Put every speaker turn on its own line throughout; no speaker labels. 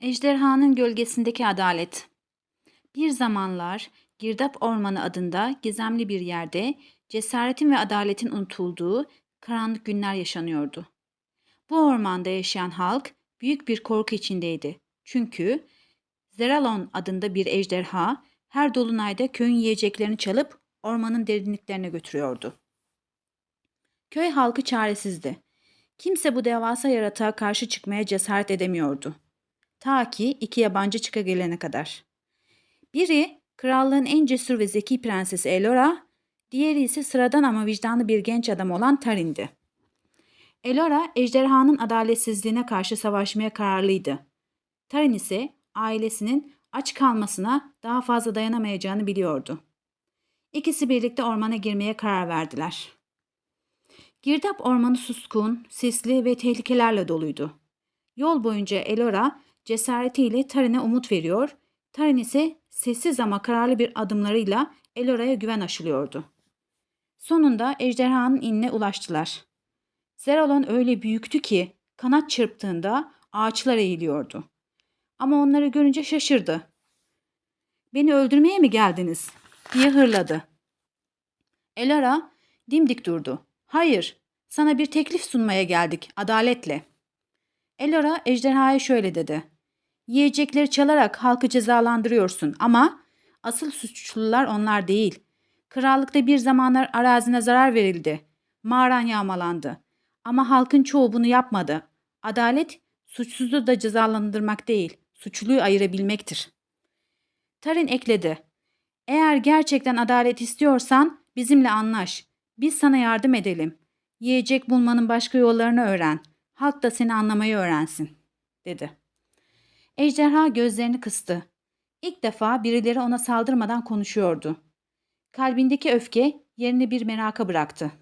Ejderhanın Gölgesindeki Adalet Bir zamanlar Girdap Ormanı adında gizemli bir yerde cesaretin ve adaletin unutulduğu karanlık günler yaşanıyordu. Bu ormanda yaşayan halk büyük bir korku içindeydi. Çünkü Zeralon adında bir ejderha her dolunayda köyün yiyeceklerini çalıp ormanın derinliklerine götürüyordu. Köy halkı çaresizdi. Kimse bu devasa yaratığa karşı çıkmaya cesaret edemiyordu. Ta ki iki yabancı çıka gelene kadar. Biri krallığın en cesur ve zeki prensesi Elora, diğeri ise sıradan ama vicdanlı bir genç adam olan Tarin'di. Elora ejderhanın adaletsizliğine karşı savaşmaya kararlıydı. Tarin ise ailesinin aç kalmasına daha fazla dayanamayacağını biliyordu. İkisi birlikte ormana girmeye karar verdiler. Girdap ormanı suskun, sisli ve tehlikelerle doluydu. Yol boyunca Elora cesaretiyle Tarin'e umut veriyor, Tarin ise sessiz ama kararlı bir adımlarıyla Elora'ya güven aşılıyordu. Sonunda ejderhanın inine ulaştılar. Zeralon öyle büyüktü ki kanat çırptığında ağaçlar eğiliyordu. Ama onları görünce şaşırdı. Beni öldürmeye mi geldiniz? diye hırladı. Elara dimdik durdu. Hayır, sana bir teklif sunmaya geldik, adaletle. Elora ejderhaya şöyle dedi. Yiyecekleri çalarak halkı cezalandırıyorsun ama asıl suçlular onlar değil. Krallıkta bir zamanlar arazine zarar verildi. Mağaran yağmalandı. Ama halkın çoğu bunu yapmadı. Adalet suçsuzu da cezalandırmak değil, suçluyu ayırabilmektir. Tarin ekledi. Eğer gerçekten adalet istiyorsan bizimle anlaş. Biz sana yardım edelim. Yiyecek bulmanın başka yollarını öğren. Halk da seni anlamayı öğrensin, dedi. Ejderha gözlerini kıstı. İlk defa birileri ona saldırmadan konuşuyordu. Kalbindeki öfke yerini bir meraka bıraktı.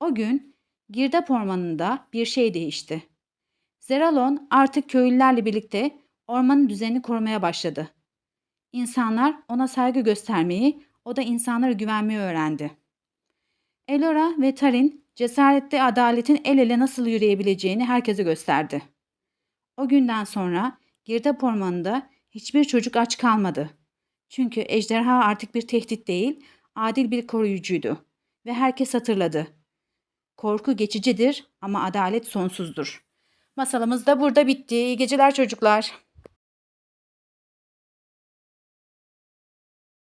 O gün Girdap Ormanı'nda bir şey değişti. Zeralon artık köylülerle birlikte ormanın düzenini korumaya başladı. İnsanlar ona saygı göstermeyi, o da insanlara güvenmeyi öğrendi. Elora ve Tarin cesarette adaletin el ele nasıl yürüyebileceğini herkese gösterdi. O günden sonra Girdap Ormanı'nda hiçbir çocuk aç kalmadı. Çünkü ejderha artık bir tehdit değil, adil bir koruyucuydu. Ve herkes hatırladı. Korku geçicidir ama adalet sonsuzdur. Masalımız da burada bitti. İyi geceler çocuklar.